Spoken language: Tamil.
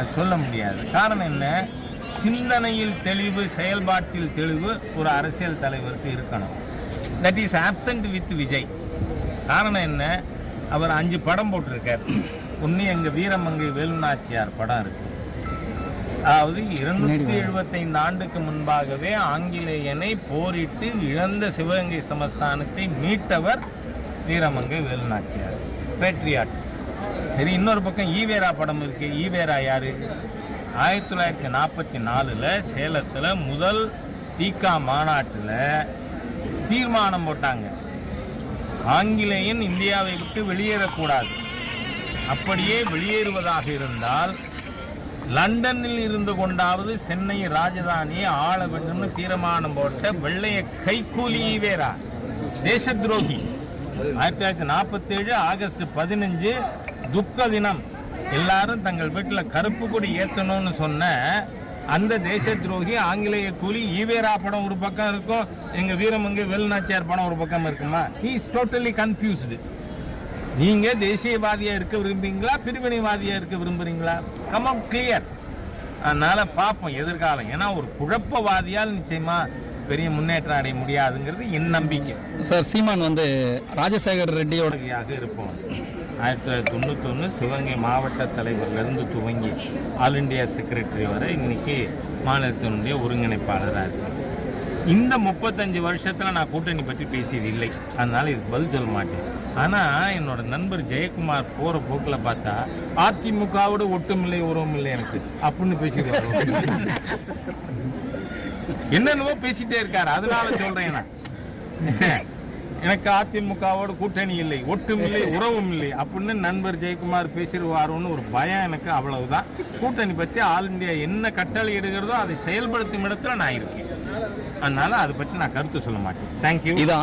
அது சொல்ல முடியாது. காரணம் என்ன? சிந்தனையில் தெளிவு செயல்பாட்டில் தெளிவு ஒரு அரசியல் தலைவருக்கு இருக்கணும். That is absent with Vijay. காரணம் என்ன? அவர் அஞ்சு படம் போட்டிருக்கார். ஒன்று எங்கள் வீரமங்கை வேலுநாச்சியார் படம் இருக்கு. அதாவது இருநூற்றி எழுபத்தைந்து ஆண்டுக்கு முன்பாகவே ஆங்கிலேயனை போரிட்டு இழந்த சிவகங்கை சமஸ்தானத்தை மீட்டவர் வீரமங்கை வேலுநாச்சியார். பேட்ரியாட் சரி இன்னொரு பக்கம் ஈவேரா படம் இருக்கு. ஈவேரா யாரு? ஆயிரத்தி தொள்ளாயிரத்தி நாற்பத்தி நாலில் சேலத்தில் முதல் தீக்கா மாநாட்டில் தீர்மானம் போட்டாங்க. ஆங்கிலேயன் இந்தியாவை விட்டு வெளியேறக்கூடாது. அப்படியே வெளியேறுவதாக இருந்தால் லண்டனில் இருந்து கொண்டாவது சென்னை ராஜதானியை ஆள வேண்டும்னு தீர்மானம் போட்ட வெள்ளைய கைக்கூலி ஈவேரா தேச துரோகி ஆயிரத்தி தொள்ளாயிரத்தி நாற்பத்தேழு ஆகஸ்ட் பதினஞ்சு துக்க தினம். எல்லாரும் தங்கள் வீட்டில் கருப்பு கொடி ஏற்றணும்னு சொன்ன அந்த தேச துரோகி ஆங்கிலேய கூலி ஈவேரா படம் ஒரு பக்கம் இருக்கும் எங்கள் வீரமங்கை வேலுநாச்சியார் படம் ஒரு பக்கம் இருக்குமா? He டோட்டலி கன்ஃபியூஸ்டு நீங்கள் தேசியவாதியாக இருக்க விரும்புறீங்களா? பிரிவினைவாதியாக இருக்க விரும்புகிறீங்களா கமம் கிளியர் அதனால் பார்ப்போம் எதிர்காலம். ஏன்னா ஒரு குழப்பவாதியால் நிச்சயமாக பெரிய முன்னேற்றம் அடைய முடியாதுங்கிறது என் நம்பிக்கை. சார் சீமான் வந்து ராஜசேகர் ரெட்டியோட உறுதியாக இருப்போம். ஆயிரத்தி தொள்ளாயிரத்தி தொண்ணூத்தொன்று சிவகங்கை மாவட்ட தலைவர்லேருந்து துவங்கி ஆல் இந்தியா செக்ரட்டரி வரை இன்னைக்கு மாநிலத்தினுடைய ஒருங்கிணைப்பாளராக இருக்கேன் இந்த முப்பத்தஞ்சு வருஷத்தில் நான் கூட்டணி பற்றி பேசியது இல்லை. அதனால இதுக்கு பதில் சொல்ல மாட்டேன். ஆனால் என்னோட நண்பர் ஜெயக்குமார் போகிற போக்கில் பார்த்தா அதிமுகவோட ஒட்டுமில்லை உறவும் இல்லை எனக்கு. அப்படின்னு பேசிடுவார் என்னென்னவோ பேசிட்டே இருக்காரு. அதனால சொல்றேன் நான். எனக்கு அதிமுகவோட கூட்டணி இல்லை ஒட்டும் இல்லை உறவும் இல்லை. அப்படின்னு நண்பர் ஜெயக்குமார் பேசிடுவாரோன்னு ஒரு பயம் எனக்கு அவ்வளவுதான். கூட்டணி பற்றி ஆல் இந்தியா என்ன கட்டளை இடுகிறதோ அதை செயல்படுத்தும் இடத்துல நான் இருக்கேன். அதனால அதை பற்றி நான் கருத்து சொல்ல மாட்டேன். தேங்க்யூ